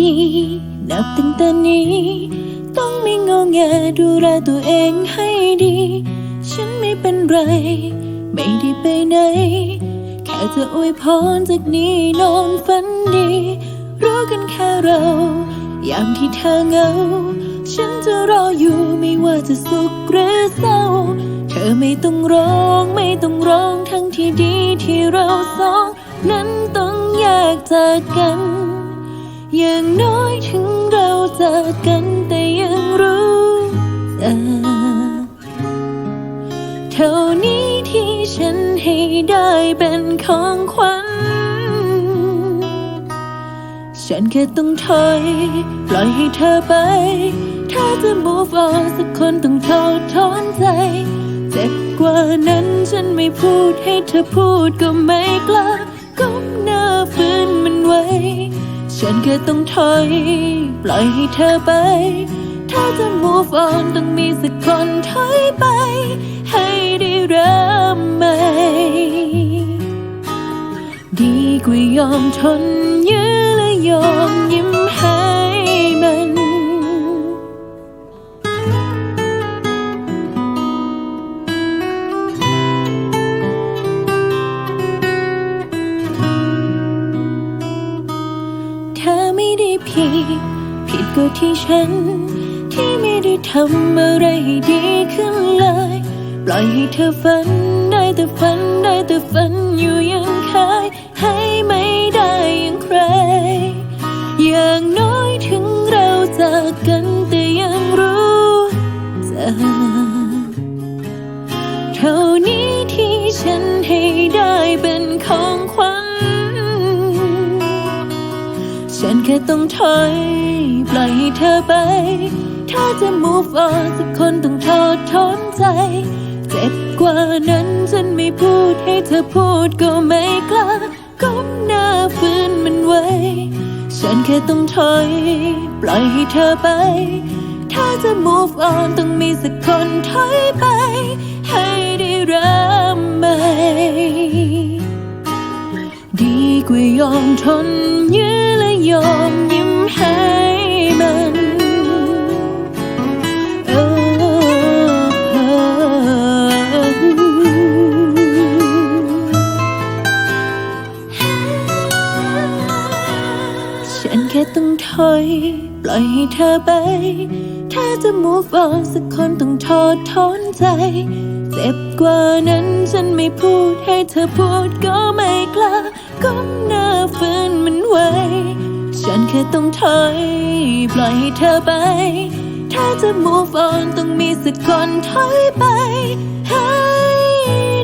ดี นับตั้งแต่นี้ ต้องไม่งอแงดูแลตัวเองให้ดี ฉันไม่เป็นไร ไม่ได้ไปไหน แค่จะอวยพรจากนี้นอนฝันดี รู้กันแค่เรายามที่เธอเหงา ฉันจะรออยู่ไม่ว่าจะสุขหรือเศร้า เธอไม่ต้องร้องไม่ต้องร้องทั้งที่ดีที่เราสอง นั้นต้องแยกจากกัน อย่างน้อยถึงเราจากกันแต่ยังรู้จักเท่านี้ที่ฉันให้ได้เป็นของขวัญ ฉันแค่ต้องถอยปล่อยให้เธอไป ถ้าจะ move on สักคนต้องทอดถอนใจ เจ็บกว่านั้นฉันไม่พูดให้เธอพูดก็ไม่กล้าก้มหน้าฝืนมันไว้ ฉันก็ต้องถอย ปล่อยให้เธอไป ถ้าจะ move on ต้องมีสักคนถอยไป ให้ได้เริ่มใหม่ดีกว่ายอมทนยื้อและยอมยิ้ม ผิดก็ที่ฉัน ที่ไม่ได้ทำอะไรให้ดีขึ้นเลย ปล่อยให้เธอฝันได้แต่ฝันได้แต่ฝันอยู่ยังเคยให้ไม่ได้อย่างใคร อย่างน้อยถึงเราจากกันแต่ยังรู้จักเท่านี้ที่ฉัน ค่ต้องถอยปล่อยให้เธอไป ถ้าจะ move on สักคนต้องทอดถอนใจ เจ็บกว่านั้นฉันไม่พูดให้เธอพูดก็ไม่กล้าก้มหน้าฝืนมันไว้ ฉันแค่ต้องถอย ปล่อยให้เธอไป ถ้าจะ move on ต้องมีสักคนถอยไป ให้ได้เริ่มใหม่ดีกว่ายอมทนยื้อะ ยอมยิ้มให้มันเออฉันแค่ต้องถอย ปล่อยให้เธอไป ถ้าจะ move on สักคนต้องทอดถอนใจ เจ็บกว่านั้นฉันไม่พูดให้เธอพูดก็ไม่กล้าก้มหน้าฝืนมันไว้ ฉันแค่ต้องถอยปล่อยให้เธอไป ถ้าจะ move on ต้องมีสักคนถอยไป ให้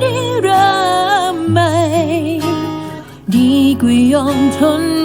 ได้เริ่มใหม่ดีกว่ายอมทน